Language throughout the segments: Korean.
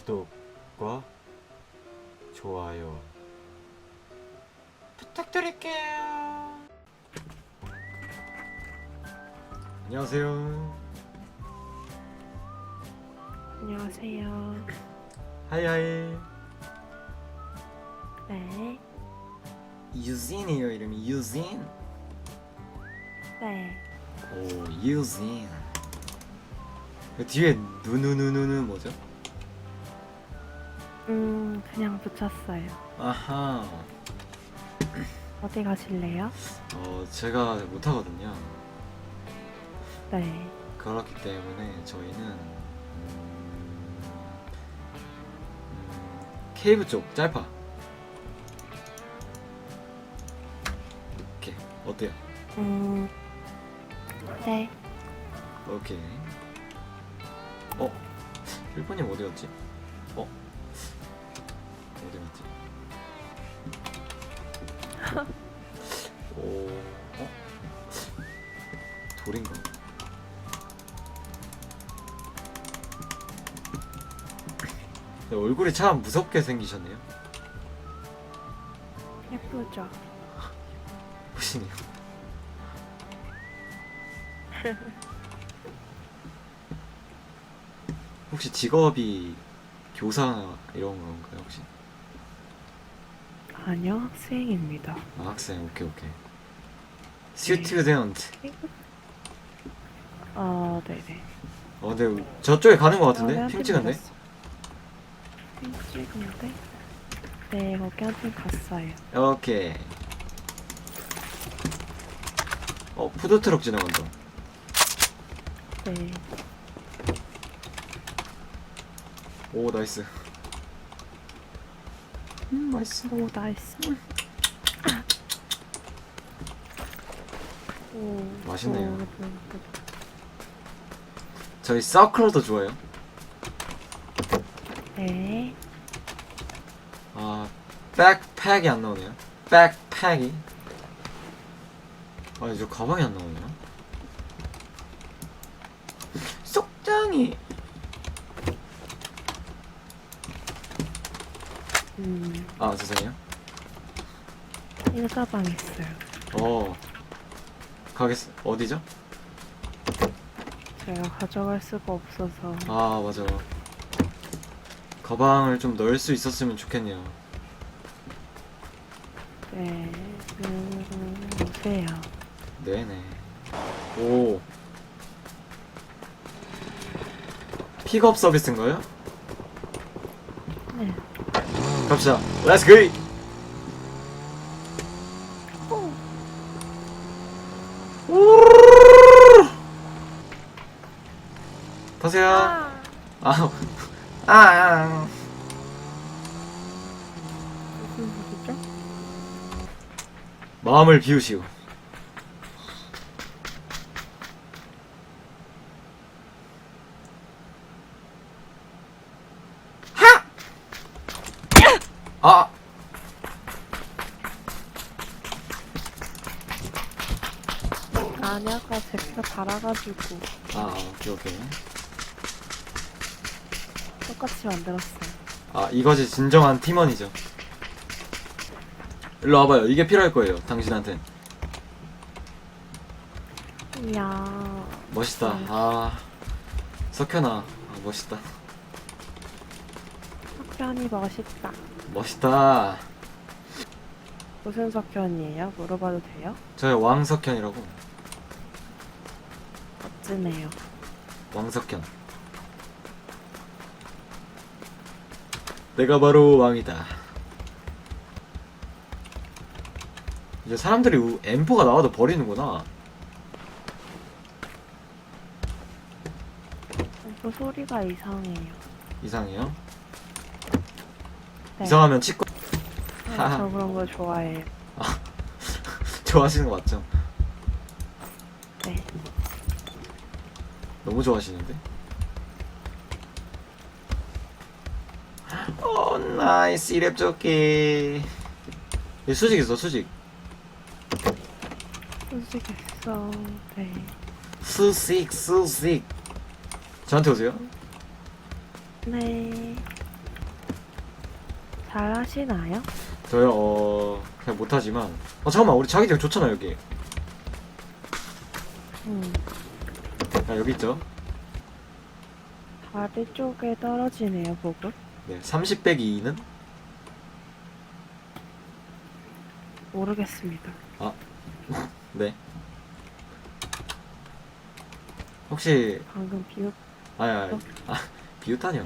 구독과 좋아요 부탁드릴게요. 안녕하세요. 안녕하세요. 하이하이. 네, 유진이에요 이름이 유진. 네. 오 유진. 그 뒤에 누누누누는 뭐죠? 음, 그냥 붙였어요. 아하. 어디 가실래요? 어 제가 못하거든요. 네. 그렇기 때문에 저희는 음, 음, 케이브 쪽 짤파 오케이 어때요? 음, 네. 오케이 어? 일본님 어디였지? 어? 갔지? 오 어? 돌인가? 네, 얼굴이 참 무섭게 생기셨네요. 예쁘죠? 보시네요. 혹시 직업이 교사 이런 건가요 혹시? 아니요, 학생입니다. 아 학생 오케이 오케이. 스튜던트. 어, 네네. 어 근데 저쪽에 가는 것 같은데? 어, 핑 찍은데? 핑 찍은데? 네, 거기 한팀 갔어요. 오케이. 어 푸드트럭 지나간다. 네. 오 나이스. 음 맛있어. 오, 나이스. 오, 맛있네요. 오. 저희 서클도 좋아요. 네. 아, 백팩이 안 나오네요. 백팩이. 아, 이제 가방이 안 나오네요. 속장이. 음, 아, 죄송해요. 일가방 있어요. 어, 가겠어. 어디죠? 제가 가져갈 수가 없어서. 아, 맞아. 가방을 좀 넣을 수 있었으면 좋겠네요. 네, 음, 오세요. 네네. 오. 픽업 서비스인가요? 네. 갑시다. 렛츠 고! 타세요. 아, 아, 아. 소리죠? 마음을 비우시오. 하! 아! 아니, 아까 제가 달아가지고 아, 오케이, 오케이. 똑같이 만들었어요. 아, 이것이 진정한 팀원이죠. 일로 와봐요. 이게 필요할 거예요. 당신한테. 이야. 멋있다. 네. 아, 석현아. 아, 멋있다. 석현이 멋있다. 멋있다. 무슨 석현이에요? 물어봐도 돼요? 저의 왕석현이라고. 멋지네요. 왕석현. 내가 바로 왕이다. 이제 사람들이 우- M4가 나와도 버리는구나. 그 소리가 이상해요. 이상해요. 네. 이상하면 치과 네, 저 그런 거 좋아해요. 좋아하시는 거 맞죠? 너무 좋아하시는데? 오 나이스 이랩 예, 수직 있어 수직 솔직했어. 네. 수직 수직 저한테 오세요 네. 잘 하시나요? 저요 어 그냥 못하지만 어 잠깐만 우리 자기장 좋잖아 여기 음, 아 여기 있죠? 다리 쪽에 떨어지네요, 보급. 네 30 빼기 2는? 모르겠습니다. 네. 혹시 방금 비웃, 아니 아니. 아 비웃다니요.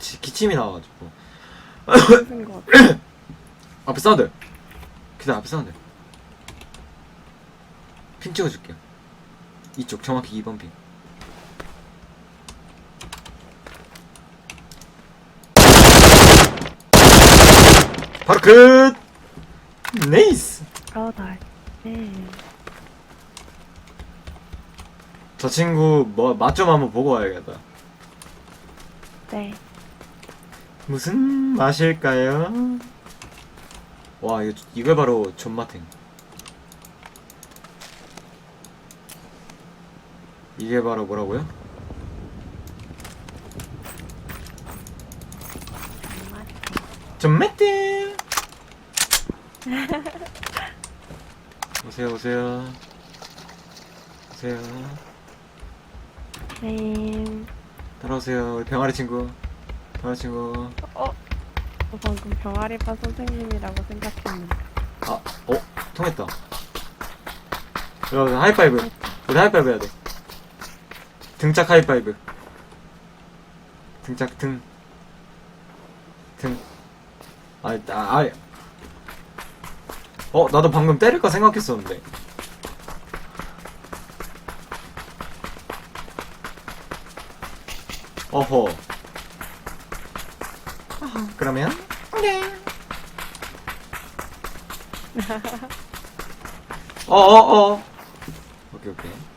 지- 기침이 나와가지고. 같아요. 앞에 사운드. 기다려 앞에 사운드. 핀 찍어줄게요 이쪽 정확히 2번 핀 바로 끝 네이스 아, 나, 네. 저 친구 뭐 맛 좀 한번 보고 와야겠다 네. 무슨 맛일까요? 와 이거 이거 바로 존맛행 이게 바로 뭐라고요? 존맛행 오세요 오세요 오세요 네. 따라오세요 우리 병아리 친구 병아리 친구 어? 저 방금 병아리파 선생님이라고 생각했는데. 아, 어? 통했다. 여러분, 하이파이브. 우리 하이파이브 해야 돼. 등짝 하이파이브. 등짝, 등. 등. 아, 아, 아. 어, 나도 방금 때릴까 생각했었는데. 어허. 그러면? 네. 어어어 오케이 오케이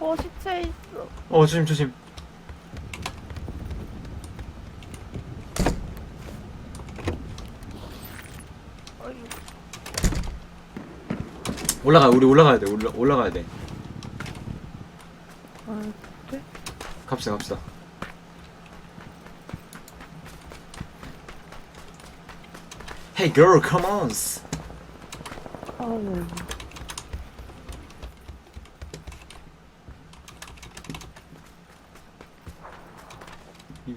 어, 시체 있어. 어 조심 조심 어이, 올라가 우리 올라가야 돼 올라, 올라가야 돼 아, 그래? 갑시다 갑시다 Hey girl come on 아, 네.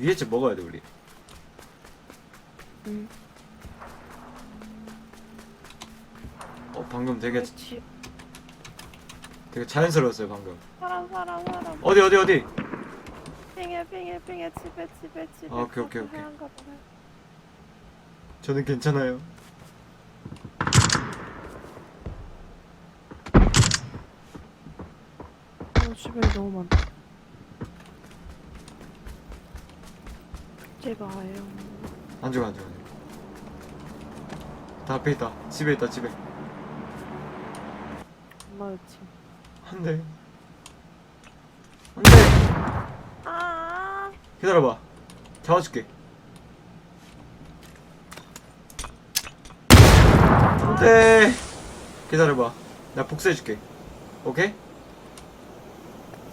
위에 집 먹어야 돼 우리 음, 어 방금 되게 그렇지. 되게 자연스러웠어요 방금 사람, 사람, 사람. 어디 어디 어디 핑해, 핑해, 핑해. 집에, 집에, 집에. 아, 오케이, 오케이, 오케이. 저는 괜찮아요 어, 주변에 너무 많다. 제가요. 안 죽어 안 죽어 안 죽어 다 앞에 있다. 집에 있다 집에. 엄마였지. 안 돼 안 돼 아, 기다려봐. 잡아줄게. 안 돼 기다려봐. 나 복수해줄게. 오케이?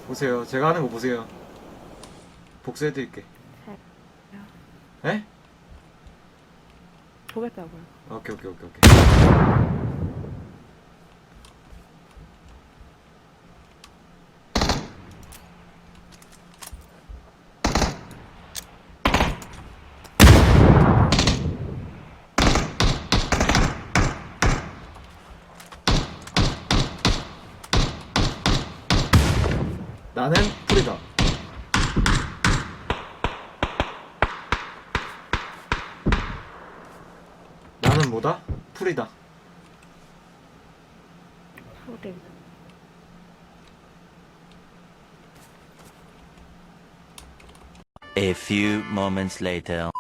보세요. 제가 하는 거 보세요. 복수해드릴게 에? 보겠다고요. 오케이 오케이 오케이 오케이 나는 풀이다 나는 뭐다? 풀이다 소리. A few moments later.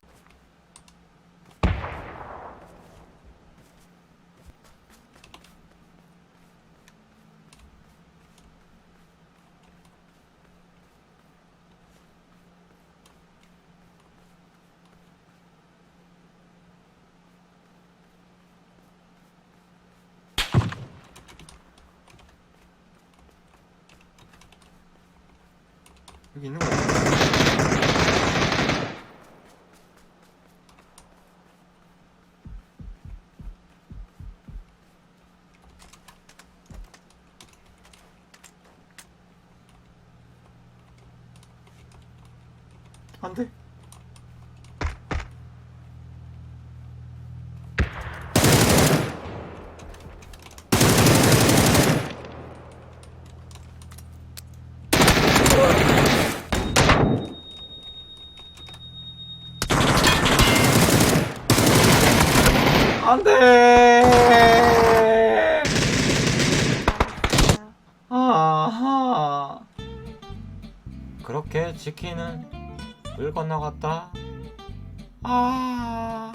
여기 있는 거 같아. 안 돼. 안 돼. 아하. 그렇게 지키는 물 건너갔다. 아